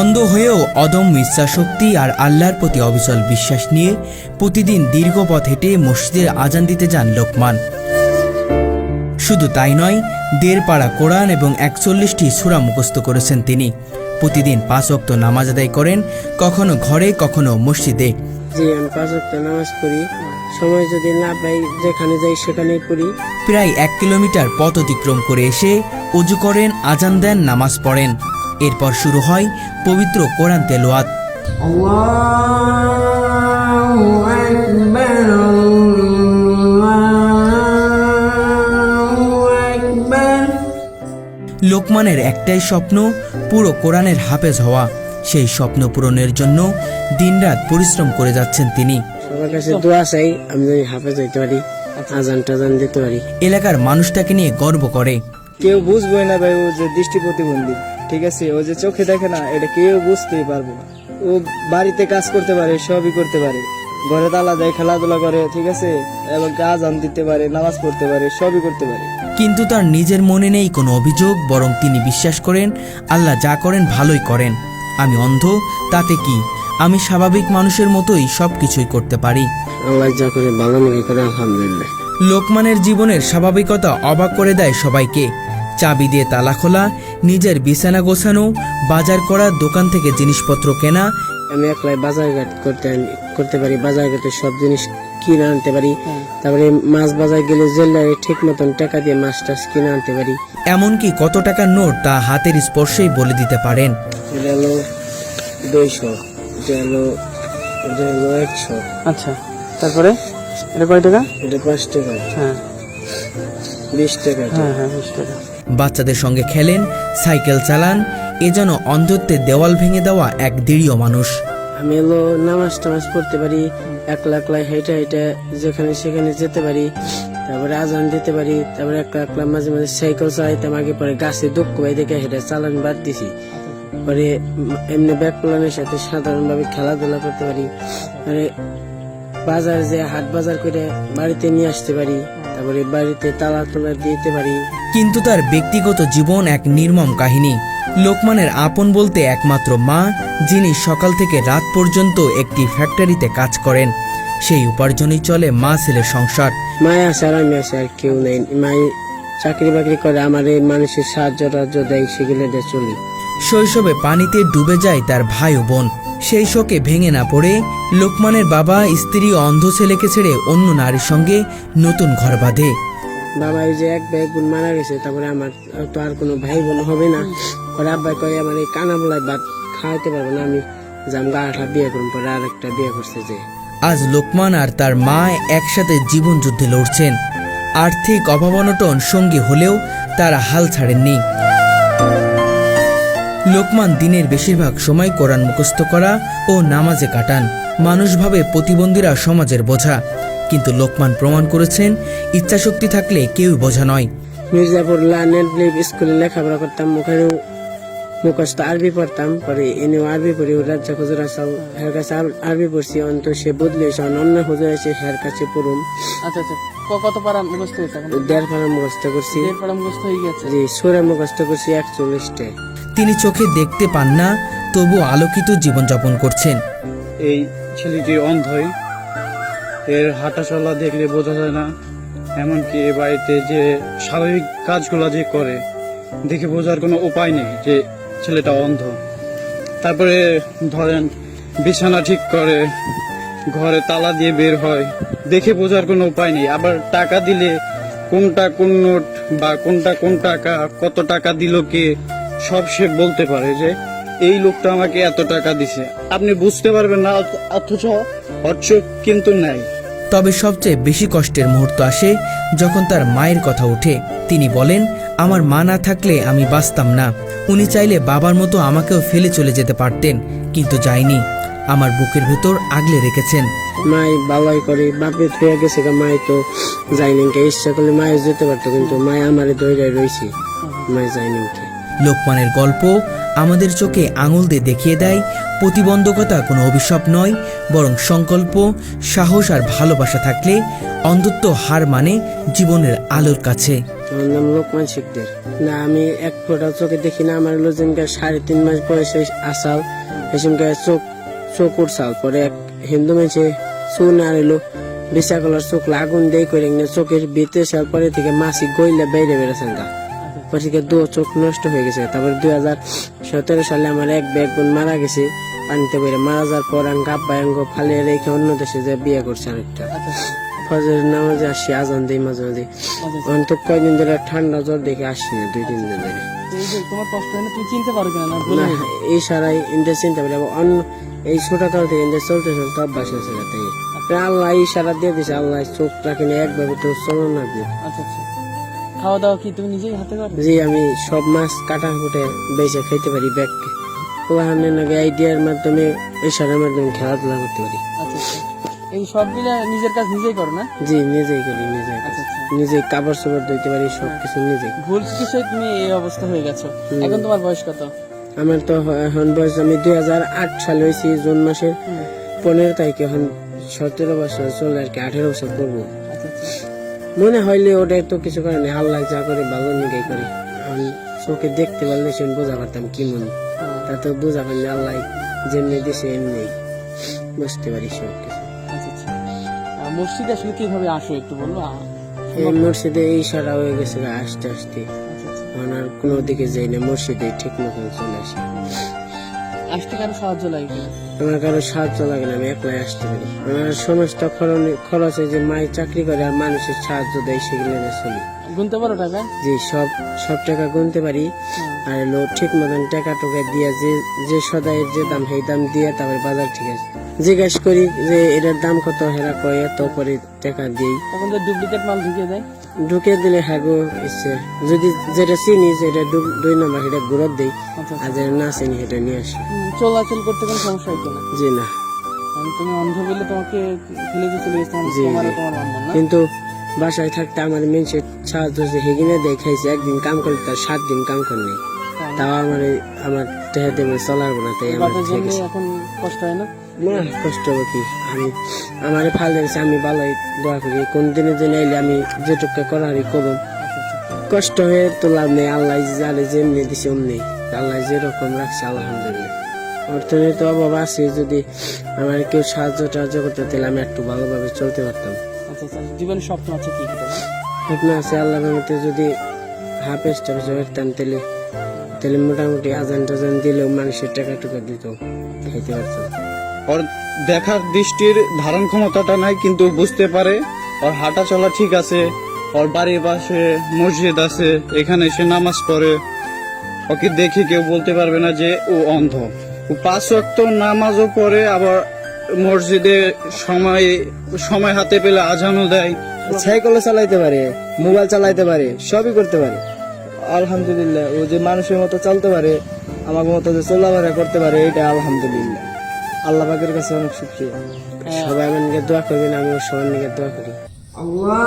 অন্ধ হয়েও অদম্য ইচ্ছাশক্তি আর আল্লাহর প্রতি অবিচল বিশ্বাস নিয়ে প্রতিদিন দীর্ঘ পথ হেঁটে মসজিদের আজান দিতে যান লোকমান। শুধু তাই নয় দেড় পাড়া কোরআন এবং একচল্লিশটি সুরা মুখস্থ করেছেন তিনি। প্রতিদিন পাঁচ অক্ত নামাজ আদায় করেন কখনো ঘরে কখনো মসজিদে। যে আমি পাঁচ ওয়াক্ত নামাজ পড়ি। সময় যদি না পাই যেখানে যাই সেখানেই পড়ি। প্রায় এক কিলোমিটার পথ অতিক্রম করে এসে উজু করেন আজান দেন নামাজ পড়েন। এরপর শুরু হয় পবিত্র কোরআন তেলোয়াত লোকমানের একটাই স্বপ্ন পুরো কোরআনের হাফেজ হওয়া। সেই স্বপ্ন পূরণের জন্য দিনরাত পরিশ্রম করে যাচ্ছেন তিনি। সবার কাছে দোয়া চাই আমি যদি হাফেজ হইতে পারি আজান টাজান দিতে পারি। এলাকার মানুষটাকে নিয়ে গর্ব করে। কেউ বুঝবে না ভাই ও যে দৃষ্টি প্রতিবন্ধী ঠিক আছে ও যে চোখে দেখে না এটা কেউ বুঝতেই পারবে না। ও বাড়িতে কাজ করতে পারে সবই করতে পারে। ঘরে তালা দেয় খেলাধুলা করে ঠিক আছে? এবং আজান দিতে পারে নামাজ পড়তে পারে সবই করতে পারে। কিন্তু তার নিজের মনে নেই কোনো অভিযোগ বরং তিনি বিশ্বাস করেন আল্লাহ যা করেন ভালোই করেন। আমি অন্ধ তাতে কি? আমি স্বাভাবিক মানুষের মতোই সব কিছুই করতে পারি। আল্লাহ যা করে ভালো মনে করে আলহামদুলিল্লাহ। লোকমানের জীবনের স্বাভাবিকতা অবাক করে দেয় সবাইকে। চাবি দিয়ে তালা খোলা নিজের বিছানা গোছানো বাজার করা দোকান থেকে জিনিসপত্র কেনা। আমি একলাই বাজার ঘাট করতে করতে পারি বাজার ঘাটে সব জিনিস কিনে আনতে পারি। তারপরে মাছ বাজার গেলে জেলায় ঠিক মতন টাকা দিয়ে মাছ টাছ কিনে আনতে পারি। এমনকি কত টাকার নোট তা হাতের স্পর্শেই বলে দিতে পারেন। এটা হলো দুইশো এটা হলো এটা হলো একশো। আচ্ছা তারপরে? এটা কয় টাকা? এটা পাঁচ টাকা। হ্যাঁ। বিশ টাকা। হ্যাঁ হ্যাঁ বিশ টাকা। বাচ্চাদের সঙ্গে খেলেন, সাইকেল চালান, এ যেন অন্ধত্বের দেওয়াল ভেঙে দেওয়া এক দৃঢ় মানুষ। আমি হলো নামাজ টামাজ পড়তে পারি, একলা একলা হেঁটে হেঁটে যেখানে সেখানে যেতে পারি, তারপরে আজান দিতে পারি, তারপরে একলা একলা মাঝে মাঝে সাইকেল চালাইতাম, আগে পরে গাছে দুঃখ ভাই দেখে হেঁটে চালান বাদ দিছি পরে এমনি ব্যাগ পোলানের সাথে সাধারণভাবে খেলাধুলা করতে পারি মানে বাজার যে হাট বাজার করে বাড়িতে নিয়ে আসতে পারি। তারপরে বাড়িতে তালা তোলা দিতে পারি। কিন্তু তার ব্যক্তিগত জীবন এক নির্মম কাহিনী। লোকমানের আপন বলতে একমাত্র মা যিনি সকাল থেকে রাত পর্যন্ত একটি ফ্যাক্টরিতে কাজ করেন। সেই উপার্জনই চলে মা ছেলের সংসার। মায় আছে আর আমি আছে আর কেউ নেই। মাই চাকরি বাকরি করে আমার এই মানুষের সাহায্য টাহায্য দেয় সেগুলো দিয়ে চলি। শৈশবে পানিতে ডুবে যায় তার ভাই ও বোন। সেই শোকে ভেঙে না পড়ে লোকমানের বাবা স্ত্রী অন্ধ ছেলেকে ছেড়ে অন্য নারীর সঙ্গে নতুন ঘর বাঁধে। বাবা এই যে এক ভাই বোন মারা গেছে তারপরে আমার তো আর কোনো ভাই বোন হবে না। পরে আব্বাই কয়ে আমার এই কানা বলায় ভাত খাওয়াইতে পারব না আমি জাম গাড়া বিয়ে করুন পরে আর একটা বিয়ে করছে যে। আজ লোকমান আর তার মা একসাথে জীবন যুদ্ধে লড়ছেন। আর্থিক অভাবনটন সঙ্গী হলেও তারা হাল ছাড়েননি। লোকমান দিনের বেশিরভাগ সময় কোরআন মুখস্থ করা ও নামাজে কাটান। মানুষভাবে প্রতিবন্ধীরা সমাজের বোঝা। কিন্তু লোকমান প্রমাণ করেছেন ইচ্ছাশক্তি থাকলে কেউ বোঝা নয়। মির্জাপুর স্কুলে লেখাপড়া করতাম ওখানেও মুখস্থ আরবি পড়তাম পরে এনেও আরবি পড়ি রাজ্জা হুজুর আসাও হের কাছে আর- আরবি পড়ছি অন্ত সে বদলে এসে অন্য হুজুর এসে হের কাছে পড়ুম। আচ্ছা আচ্ছা কত পারা মুখস্থ হয়েছে দেড় পাড়া মুখস্থ করছি। দেড় পারা মুখস্থ হয়ে গেছে? জি সুরে মুখস্থ করছি একচল্লিশটা। তিনি চোখে দেখতে পান না তবু আলোকিত জীবনযাপন করছেন। এই ছেলেটি অন্ধই। এর হাঁটা চলা দেখলে বোঝা যায় না, এমনকি এ বাড়িতে যে স্বাভাবিক কাজগুলো যে করে, দেখে বোঝার কোনো উপায় নেই যে ছেলেটা অন্ধ। তারপরে ধরেন, বিছানা ঠিক করে, ঘরে তালা দিয়ে বের হয়, দেখে বোঝার কোনো উপায় নেই। আবার টাকা দিলে কোনটা কোন নোট বা কোনটা কোন টাকা, কত টাকা দিল কে সব সে বলতে পারে যে এই লোকটা আমাকে এত টাকা দিছে। আপনি বুঝতে পারবেন না অথ- অথচ অর্চ কিন্তু নাই। তবে সবচেয়ে বেশি কষ্টের মুহূর্ত আসে যখন তার মায়ের কথা ওঠে। তিনি বলেন আমার মা না থাকলে আমি বাঁচতাম না। উনি চাইলে বাবার মতো আমাকেও ফেলে চলে যেতে পারতেন কিন্তু যায়নি। আমার বুকের ভেতর আগলে রেখেছেন। মাই বালাই করে বাপে থুয়ে গেছে গা মাই তো যায়নি। কে ইচ্ছা করলে মায়ে যেতে পারতো কিন্তু মায় আমারে দৌড়ায় রয়েছে মায় যায়নি কে লোকমানের গল্প আমাদের চোখে আঙুল দিয়ে দেখিয়ে দেয়, প্রতিবন্ধকতা কোনো অভিশাপ নয়, বরং সংকল্প, সাহস আর ভালোবাসা থাকলে অন্ধত্ব হার মানে জীবনের আলোর কাছে। আমার নাম লোকমান শিকদের না, আমি এক ফোঁটা চোখে দেখি না, আমার হলো সাড়ে তিন মাস বয়সে আসাল এসমকে চোখ চোখ উঠছাল পরে এক হিন্দু মানুষে চুন আর এলো বিশা কলার চোখ লাগুন দেই করে চোখের ভিতরে সাল পরে থেকে মাসি গইলে বাইরে বেড়েছেন গা। পরে দু চোখ নষ্ট হয়ে গেছে। তারপর দুই হাজার সতেরো সালে আমার এক ব্যাগ বোন মারা গেছে। পানিতে বেড়ে মারা যাওয়ার পর আমি গাব্বা অঙ্গ ফালিয়ে রেখে অন্য দেশে যে বিয়ে করছে আরেকটা। আচ্ছা আচ্ছা ফজর নামাজে আসি আজান দিই মাঝে মাঝে আচ্ছা অন্ত কয়দিন ধরে ঠান্ডা জ্বর দেখে আসছি না দুই তিন দিন ধরে। এই তোমার কষ্ট হয় না তুমি চিনতে পারো কিনা না এই সারাই ইন্দ্র চিন্তা পারি অন্য এই ছোটকাল থেকে চলতে চলতে অভ্যাস হয়েছে তাই আল্লাহ এই সারা দিয়ে দিছে আল্লাহ চোখ রাখেনি একভাবে তো চলো না আচ্ছা আচ্ছা। খাওয়া দাওয়া কি তুমি নিজেই হাতে করো? জি আমি সব মাছ কাটা কুটে বেঁচে খাইতে পারি ব্যাগকে ওখানে নাকি আইডিয়ার মাধ্যমে ইশারার মাধ্যমে খেলাধুলা করতে পারি। আচ্ছা আচ্ছা। এই সবগুলা নিজের কাজ নিজেই করো না? জি নিজেই করি নিজেই আচ্ছা নিজেই কাপড় চোপড় ধুইতে পারি সব কিছু নিজেই। ভুল চিকিৎসায় তুমি এই অবস্থা হয়ে গেছো। এখন তোমার বয়স কত? আমার তো এখন বয়স আমি দুই হাজার আট সালে হয়েছি জুন মাসের পনেরো তারিখে এখন সতেরো বছর চলে আর কি আঠেরো বছর করব মনে হইলে ওটাই তো কিছু করে না আল্লাহ যা করে ভালো নিগাই করে। আমি চোখে দেখতে পারলে সে বোঝা পারতাম কি মনে। তা তো বোঝা পারলে আল্লাহ যেমনি দিছে এমনি। বুঝতে পারি সব কিছু আচ্ছা। আচ্ছা মসজিদে আসলে কীভাবে আসো একটু বলল এই মসজিদে এই সারা হয়ে গেছে আস্তে আস্তে। আচ্ছা আর কোনো দিকে যাই না মসজিদে ঠিক মতন চলে আসি। আসতে কারও সাহায্য লাগে আমার কারও সাহায্য লাগে না আমি একলাই আসতে পারি। আমার সমস্ত খরচ- খরচে যে মায়ের চাকরি করে আর মানুষের সাহায্য দেয় সেগুলো চলি গুনতে পারো টাকা? যে সব সব টাকা গুনতে পারি। আর হলো ঠিক মতন টাকা টুকা দিয়ে যে যে সদায়ের যে দাম সেই দাম দিয়ে তারপরে বাজার ঠিক আছে। জিজ্ঞেস করি যে এটার দাম কত? হেরা কয় এত করে টাকা দিই। তখন তো ডুপ্লিকেট মাল ঢুকিয়ে দেয়। ঢুকে দিলে হাগো ইচ্ছে। যদি যেটা চিনি যেটা দুই নম্বর সেটা গুরত দিই। আচ্ছা আর যেটা না চিনি সেটা নিয়ে আসি। চলাচল করতে কোনো সমস্যা হতো না। জি না। তুমি অন্ধ বলে তোমাকে ফেলে দিয়ে চলে গেছে তোমার জি, তোমার জি। তোমার বান্ধব না। কিন্তু বাসায় থাকতে আমার মেনসে সাহায্য হচ্ছে হেগিনে দেখাইছে একদিন কাম করলে তার সাত দিন কাম করে নেই। তাই। তাও আমার আমার দেবে চলার না তাই আমার। এখন কষ্ট হয় না? না কষ্ট হবে কি? আমি আমার ফাল দিয়েছে আমি ভালোই দোয়া করি। কোন দিনে দিন এলে আমি যেটুকু করারই আচ্ছা আচ্ছা কষ্ট হয়ে তো লাভ নেই আল্লাহ জালে যেমনি দিছে অমনি। আল্লাহ যেরকম রাখছে আলহামদুলিল্লাহ। অর্থনীতি অভাব আছে যদি আমার কেউ সাহায্য টাহায্য করতে তাহলে আমি একটু ভালোভাবে চলতে পারতাম। আচ্ছা আচ্ছা স্বপ্ন আছে কি স্বপ্ন আছে আল্লাহর রহমতে যদি হাফেজ টাফেজ করতাম তাহলে তাহলে মোটামুটি আজান টাজান দিলেও মানুষের টাকা টুকা দিত খেতে পারতাম। ওর দেখার দৃষ্টির ধারণ ক্ষমতাটা নাই, কিন্তু বুঝতে পারে ওর হাঁটা চলা ঠিক আছে, ওর বাড়ির পাশে মসজিদ আছে, এখানে সে নামাজ পড়ে। ওকে দেখে কেউ বলতে পারবে না যে ও অন্ধ। ও পাঁচ ওয়াক্ত নামাজও পড়ে, আবার মসজিদে সময় সময় হাতে পেলে আজানও দেয়। সাইকেলও চালাইতে পারে, মোবাইল চালাইতে পারে, সবই করতে পারে। আলহামদুলিল্লাহ, ও যে মানুষের মতো চলতে পারে আমার মতো যে চলাফেরা করতে পারে, এটা আলহামদুলিল্লাহ। আল্লাহবাকের কাছে অনেক শুক্রিয়া সবাই আমার নিজের দোয়া করবেন, আমিও সবার নিজের দোয়া করি। আল্লাহ